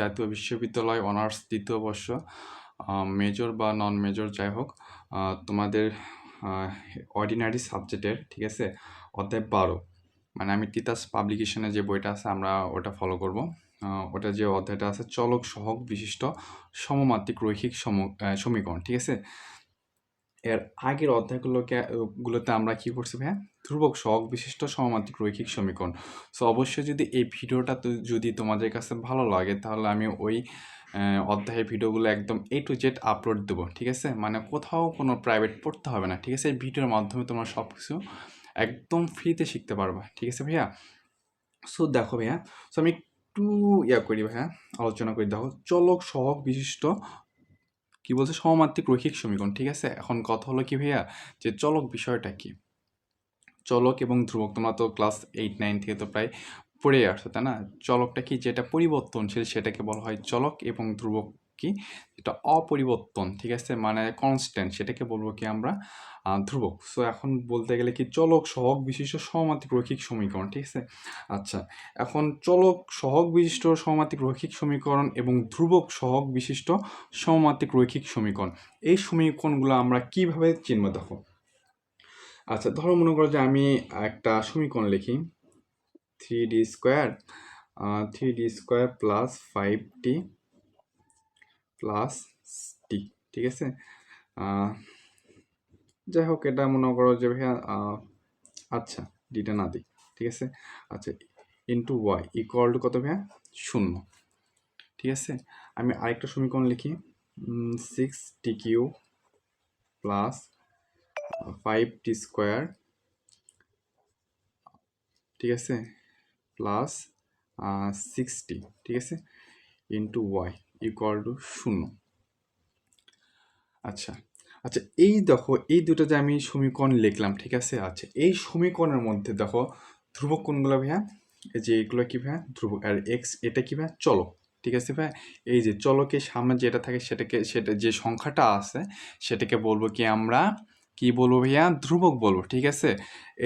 জাতীয় বিশ্ববিদ্যালয় অনার্স দ্বিতীয় বর্ষ মেজর বা নন মেজর যাই হোক তোমাদের অর্ডিনারি সাবজেক্টের ঠিক আছে? অধ্যায় বারো। মানে আমি তিতাস পাবলিকেশনে যে বইটা আছে, আমরা ওটা ফলো করব। ওটা যে অধ্যায়টা আছে, চলক সহক বিশিষ্ট সমমাত্রিক রৈখিক সম সমীকরণ, ঠিক আছে? এর আগের অধ্যায়গুলোকে গুলোতে আমরা কি করছি ভাইয়া? ধ্রুবক সহগ বিশিষ্ট সমমাত্রিক রৈখিক সমীকরণ। সো অবশ্যই যদি এই ভিডিওটা যদি তোমাদের কাছে ভালো লাগে, তাহলে আমি ওই অধ্যায়ের ভিডিওগুলো একদম এ টু জেড আপলোড দেবো, ঠিক আছে? মানে কোথাও কোনো প্রাইভেট পড়তে হবে না, ঠিক আছে? এই ভিডিওর মাধ্যমে তোমরা সব কিছু একদম ফ্রিতে শিখতে পারবা, ঠিক আছে ভাইয়া? সো দেখো ভাইয়া সো আমি একটু ইয়া করি ভাইয়া, আলোচনা করি। দেখো, চলক সহগ বিশিষ্ট কি বলছে? সমমাত্রিক রৈখিক সমীকরণ, ঠিক আছে? এখন কথা হলো কি ভাইয়া? যে চলক বিষয়টা কি? চলক এবং ধ্রুবক, তোমরা তো ক্লাস এইট নাইন থেকে তো প্রায় পড়ে আসছো, তাই না? চলকটা কি যেটা পরিবর্তনশীল সেটাকে বলা হয় চলক এবং ধ্রুবক কি? যেটা অপরিবর্তন, ঠিক আছে? মানে কনস্ট্যান্ট সেটাকে বলব কি আমরা? ধ্রুবক। সো এখন বলতে গেলে কি চলক সহগ বিশিষ্ট সমমাত্রিক রৈখিক সমীকরণ, ঠিক আছে? আচ্ছা এখন চলক সহগ বিশিষ্ট সমমাত্রিক রৈখিক সমীকরণ এবং ধ্রুবক সহগ বিশিষ্ট সমমাত্রিক রৈখিক সমীকরণ। এই সমীকরণগুলো আমরা কীভাবে চিনব দেখো? আচ্ছা ধরো মনে করো যে আমি একটা সমীকরণ লিখি। Three D square three D square plus five T plus T ঠিক আছে? যাই হোক, এটা মনে করো যে ভাইয়া আচ্ছা ডিটা না দিই ঠিক আছে? আচ্ছা ইন্টু ওয়াই ইকুয়াল টু কত ভাইয়া? শূন্য, ঠিক আছে? আমি আরেকটা সমীকরণ লিখি six T Q plus five T square ঠিক আছে? প্লাস সিক্সটি ঠিক আছে? ইন্টু ওয়াই ইকুয়াল টু শূন্য। আচ্ছা আচ্ছা এই দেখো, এই দুটো যে আমি সমীকরণ লিখলাম, ঠিক আছে? আচ্ছা এই সমীকরণের মধ্যে দেখো, ধ্রুবক কোনগুলো ভাইয়া? এই যে এগুলো কি ভাইয়া? ধ্রুবক, আর এক্স এটা কি ভাইয়া? চলক ঠিক আছে ভাইয়া? এই যে চলকের সামনে যেটা থাকে সেটাকে, সেটা যে সংখ্যাটা আছে, সেটাকে বলব কি আমরা, কি বলব ভাইয়া? ধ্রুবক বলব, ঠিক আছে?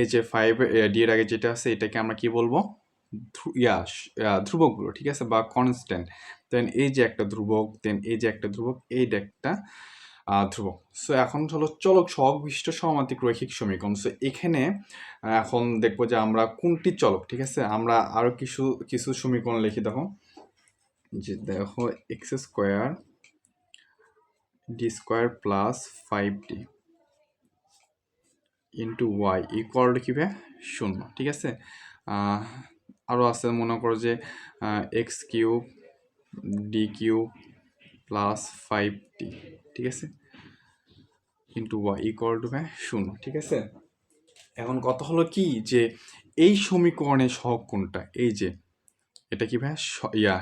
এই যে ফাইভ ডি এর আগে যেটা আছে, এটাকে আমরা কি বলব? ইয়া স- আহ, ধ্রুবক বলব ঠিক আছে? বা কনস্ট্যান্ট দেন এই যে একটা ধ্রুবক দেন এই যে একটা ধ্রুবক এই একটা ধ্রুবক। সো এখন হলো চলক সহগ বিশিষ্ট সমাত্রিক রৈখিক সমীকরণ। সো এখানে এখন দেখব যে আমরা কোনটি চলক ঠিক আছে? আমরা আরও কিছু কিছু সমীকরণ লিখি দেখো। যে দেখো X square D square plus five D into Y equal to কী শূন্য ঠিক আছে? আরও আছে, মনে করো যে X cube D cube plus five T ঠিক আছে? ইন্টু ওয়াই ইকুয়াল টু শূন্য, ঠিক আছে? এখন কথা হলো কি যে, এই সমীকরণের সহ কোনটা? এই যে, এটা কি ভাই ইয়া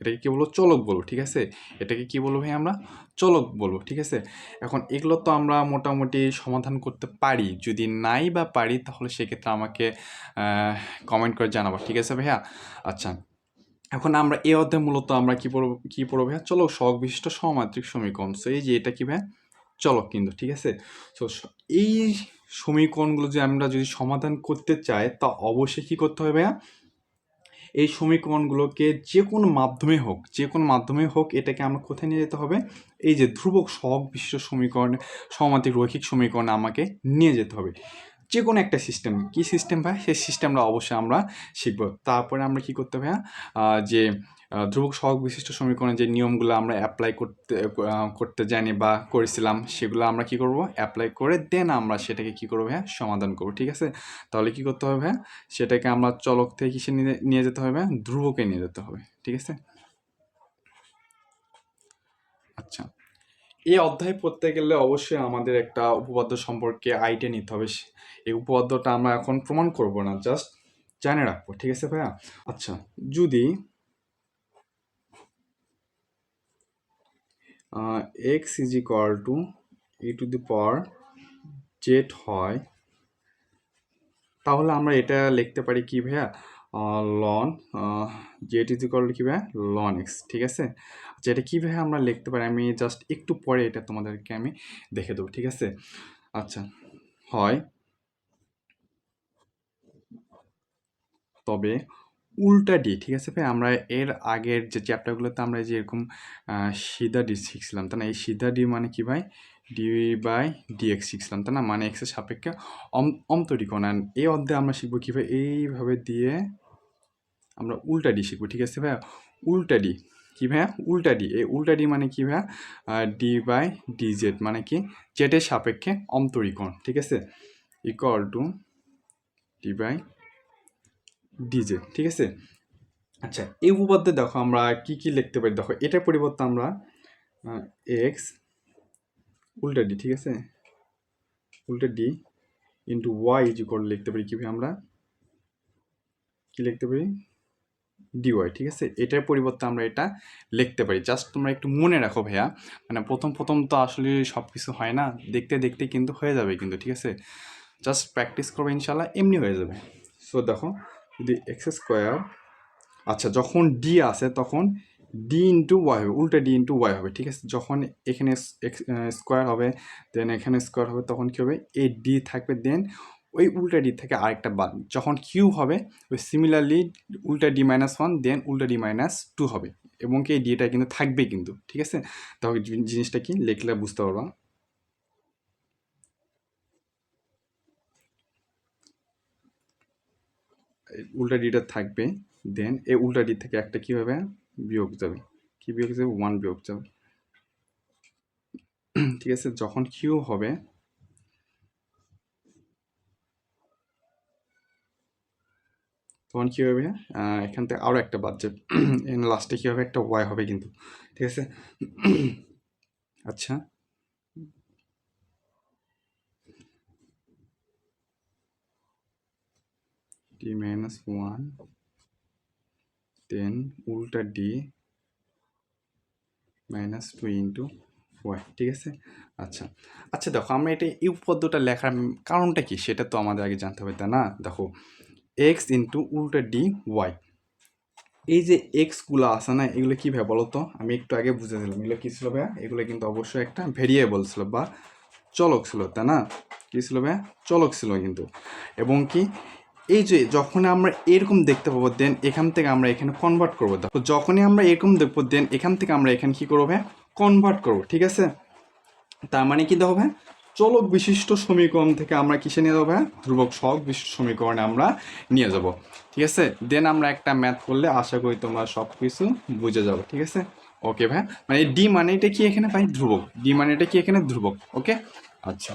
এটাকে কী বলব? চলক বলব, ঠিক আছে? এটাকে কি বলব ভাই আমরা? চলক বলব, ঠিক আছে? এখন এগুলো তো আমরা মোটামুটি সমাধান করতে পারি। যদি নাই বা পারি, তাহলে সেক্ষেত্রে আমাকে কমেন্ট করে জানাব, ঠিক আছে ভাইয়া? আচ্ছা এখন আমরা এই অধ্যায়ে মূলত আমরা কি পড়ব, কী পড়ব ভাইয়া? চলক সহগ বিশিষ্ট সমাত্রিক সমীকরণ। সো এই যে এটা কি ভাইয়া? চলক কিন্তু, ঠিক আছে? সো, এই সমীকরণগুলো যে আমরা যদি সমাধান করতে চাই, তা অবশ্যই কী করতে হবে ভাইয়া? এই সমীকরণগুলোকে যে কোনো মাধ্যমে হোক যে কোনো মাধ্যমে হোক এটাকে আমরা কোথায় নিয়ে যেতে হবে? এই যে ধ্রুবক সহগ বিশ্ব সমীকরণ সমাত্রিক রৈখিক সমীকরণে আমাকে নিয়ে যেতে হবে। যে কোনো একটা সিস্টেম কি সিস্টেম ভাই? সেই সিস্টেমটা অবশ্যই আমরা শিখব। তারপরে আমরা কি করতে হবে আহ, যে ধ্রুবক সহগ বিশিষ্ট সমীকরণের যে নিয়মগুলো আমরা অ্যাপ্লাই করতে করতে জানি বা করেছিলাম সেগুলো আমরা কি করব? অ্যাপ্লাই করে দেন আমরা সেটাকে কি করব ভাইয়া সমাধান করব ঠিক আছে? তাহলে কি করতে হবে ভাইয়া সেটাকে আমরা চলক থেকে কিসে নিয়ে নিয়ে যেতে হবে ধ্রুবকে নিয়ে যেতে হবে ঠিক আছে? আচ্ছা। এই অধ্যায় পড়তে গেলে অবশ্যই আমাদের একটা উপপাদ্য সম্পর্কে আইডিয়া নিতে হবে। এই উপপাদ্যটা আমরা এখন প্রমাণ করব না জাস্ট জানে রাখব, ঠিক আছে ভাইয়া? আচ্ছা যদি x is equal to e to the power z হয়, তাহলে আমরা এটা লিখতে পারি কি ভাইয়া? Ln z is equal to কি লন এক্স ঠিক আছে? আচ্ছা এটা কীভাবে আমরা লিখতে পারি? আমি জাস্ট একটু পরে এটা তোমাদেরকে আমি দেখে দেবো, ঠিক আছে? আচ্ছা হয়। তবে উল্টা ডি ঠিক আছে ভাই? আমরা এর আগের যে চ্যাপ্টারগুলোতে আমরা যে এরকম সিধা ডি শিখছিলাম, তাই না? এই সিধা ডি মানে কি ভাই? ডি বাই ডিএক্স শিখছিলাম, তাই না? মানে এক্সের সাপেক্ষে অম, অন্তরীকরণ। আর এই অধ্যায়ে আমরা শিখব কীভাবে এইভাবে দিয়ে আমরা উল্টা ডি শিখব, ঠিক আছে ভাই উল্টা ডি কি ভাইয়া? উল্টা ডি এই উল্টা ডি মানে কী ভাইয়া? ডি বাই ডি জেড মানে কি? জেডের সাপেক্ষে অন্তরীকরণ, ঠিক আছে? Equal to D by DZ ঠিক আছে? আচ্ছা এই উপপাদ্য দেখো আমরা কি কি লিখতে পারি? দেখো, এটার পরিবর্তে আমরা এক্স উল্টা ডি ঠিক আছে? উল্টা D into Y is equal লিখতে পারি কীভাবে আমরা? কি লিখতে পারি? ডিওয়াই ঠিক আছে? এটার পরিবর্তে আমরা এটা লিখতে পারি। জাস্ট তোমরা একটু মনে রাখো ভাইয়া। মানে প্রথম প্রথম তো আসলে সব কিছু হয় না। দেখতে দেখতে কিন্তু হয়ে যাবে কিন্তু, ঠিক আছে? জাস্ট প্র্যাকটিস করবে ইনশাল্লাহ, এমনি হয়ে যাবে। সো দেখো যদি এক্স স্কোয়ার আচ্ছা যখন ডি আসে, তখন ডি ইন্টু ওয়াই হবে, উল্টা ডি ইন্টু ওয়াই হবে, ঠিক আছে? যখন এখানে স্কোয়ার হবে দেন এখানে স্কোয়ার হবে, তখন কী হবে? এই ডি থাকবে দেন ওই উল্টা ডি থেকে আরেকটা বাদ। যখন কিউ হবে, ওই সিমিলারলি উল্টা ডি মাইনাস ওয়ান দেন উল্টা ডি মাইনাস টু হবে। এবং কি এই ডিটা কিন্তু থাকবেই কিন্তু, ঠিক আছে? তখন জিনিসটা কি? লিখলে বুঝতে পারবা। উল্টা ডিটা থাকবে দেন এই উল্টা ডি থেকে একটা কী হবে বিয়োগ যাবে। কি বিয়োগ যাবে? ওয়ান বিয়োগ যাবে। ঠিক আছে? যখন কিউ হবে, তখন কী হবে? এখান থেকে আরও একটা বাদ যাবে। লাস্টে কী হবে একটা ওয়াই হবে কিন্তু। ঠিক আছে? আচ্ছা। ডি মাইনাস ওয়ান, দেন উল্টা D minus two into Y, ঠিক আছে? আচ্ছা আচ্ছা দেখো, আমরা এটা ইউ উপপাদ্যটা লেখার কারণটা কি? সেটা তো আমাদের আগে জানতে হবে, তাই না? দেখো এক্স ইন্টু উল্টা ডি ওয়াই। এই যে এক্সগুলো আছে না, এগুলো কী ভাবে বলো তো আমি একটু আগে বুঝে দিলাম এগুলো কী ছিল ভাইয়া? এগুলো কিন্তু অবশ্যই একটা ভেরিয়েবল ছিল বা চলক ছিল, তাই না? কী ছিল ভাইয়া? চলক ছিল কিন্তু। এবং কি? এই যে যখন আমরা এরকম দেখতে পাবো দেন এখান থেকে আমরা এখানে কনভার্ট করব। তো যখনই আমরা এরকম দেখব দেন এখান থেকে আমরা এখানে কী করব ভাইয়া কনভার্ট করব, ঠিক আছে? তার মানে কি দেখো ভাই? চলক বিশিষ্ট সমীকরণ থেকে আমরা কিসে নিয়ে যাব ভাই? ধ্রুবক সহগ বিশিষ্ট সমীকরণে আমরা নিয়ে যাব, ঠিক আছে? দেন আমরা একটা ম্যাথ করলে আশা করি তোমরা সব কিছু বুঝে যাব, ঠিক আছে? ওকে ভাই? মানে ডি মানে এটা কি এখানে ভাই? ধ্রুবক। ডি মানে এটা কি এখানে? ধ্রুবক ওকে আচ্ছা।